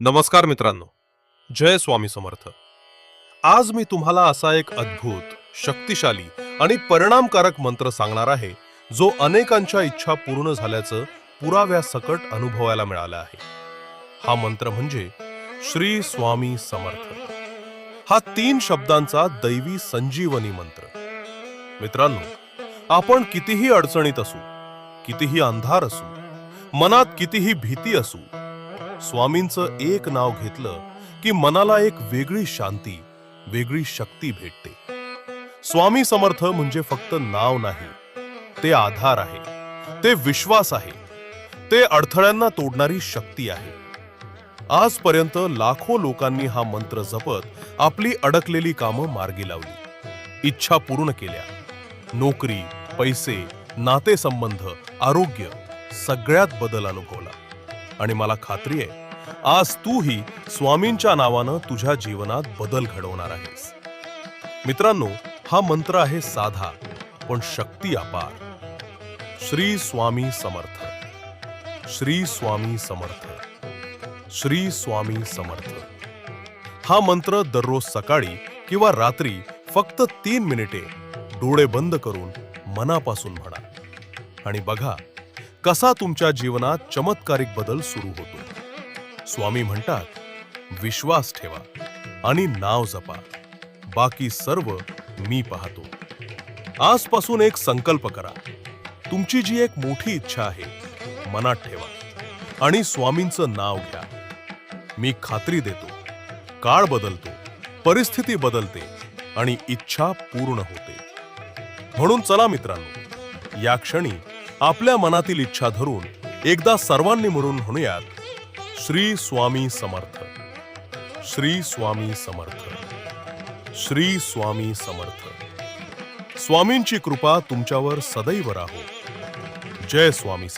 नमस्कार मित्रांनो. जय स्वामी समर्थ. आज मी तुम्हाला असा एक अद्भुत शक्तिशाली आणि परिणामकारक मंत्र सांगणार आहे जो अनेकांच्या इच्छा पूर्ण झाल्याचं पुराव्यासकट अनुभवायला मिळालं आहे. हा मंत्र म्हणजे श्री स्वामी समर्थ. हा तीन शब्दांचा दैवी संजीवनी मंत्र. मित्रांनो आपण कितीही अडचणीत असू कितीही अंधार असू मनात कितीही भीती असू स्वामींचं एक नाव घेतलं की मनाला एक वेगळी शांती वेगळी शक्ती भेटते. स्वामी समर्थ म्हणजे फक्त नाव नाही ते आधार आहे ते विश्वास आहे ते अडथळ्यांना तोडणारी शक्ती आहे. आजपर्यंत लाखो लोकांनी हा मंत्र जपत आपली अडकलेली कामं मार्गी लावली. इच्छा पूर्ण केल्या. नोकरी पैसे नातेसंबंध आरोग्य सगळ्यात बदल अनुभवला. आणि मला खात्री आहे आज तूही स्वामींच्या नावानं तुझ्या जीवनात बदल घडवणार आहेस. मित्रांनो हा मंत्र आहे साधा पण शक्ती अपार. श्री स्वामी समर्थ. श्री स्वामी समर्थ. श्री स्वामी समर्थ. हा मंत्र दररोज सकाळी किंवा रात्री फक्त तीन मिनिटे डोळे बंद करून मनापासून म्हणा. आणि बघा कसा तुमच्या जीवनात चमत्कारिक बदल सुरू होतो? स्वामी म्हणतात विश्वास ठेवा आणि नाव जपा. बाकी सर्व मी पाहतो. आजपासून एक संकल्प करा. तुमची जी एक मोठी इच्छा आहे मनात ठेवा आणि स्वामींचं नाव घ्या. मी खात्री देतो काळ बदलतो परिस्थिती बदलते आणि इच्छा पूर्ण होते. म्हणून चला मित्रांनो या क्षणी आपल्या मनातील इच्छा धरून एकदा सर्वांनी म्हणून म्हणूयात श्री स्वामी समर्थ. श्री स्वामी समर्थ. श्री स्वामी समर्थ. स्वामींची कृपा तुमच्यावर सदैव राहो. जय स्वामी